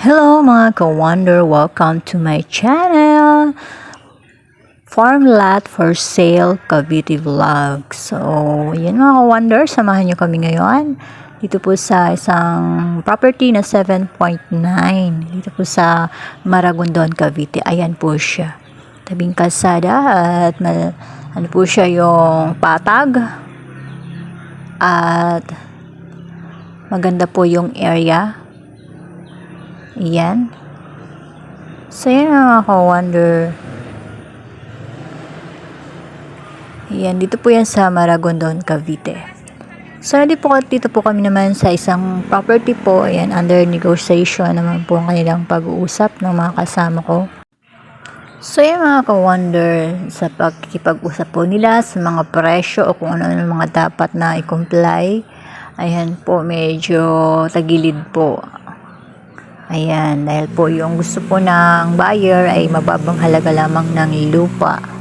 Hello mga ka-wonder, welcome to my channel. Farm lot for sale, Cavite Vlog. So, yun mga ka-wonder, samahan nyo kami ngayon. Dito po sa isang property na 7.9. Dito po sa Maragondon, Cavite. Ayan po siya. Tabing kalsada at mal- ano po siya yung patag. At maganda po yung area. Ayan. So, yun mga ka-wonder. Ayan, dito po yan sa Maragondon, Cavite. So, dito po, dito po kami naman sa isang property po. Ayan, under negotiation naman po ang kanilang pag-uusap ng mga kasama ko. So, yung mga ka-wonder sa pagkikipag-usap po nila sa mga presyo o kung ano-ano mga dapat na i-comply. Ayan po, medyo tagilid po. Ayan, dahil po yung gusto po ng buyer ay mababang halaga lamang ng lupa.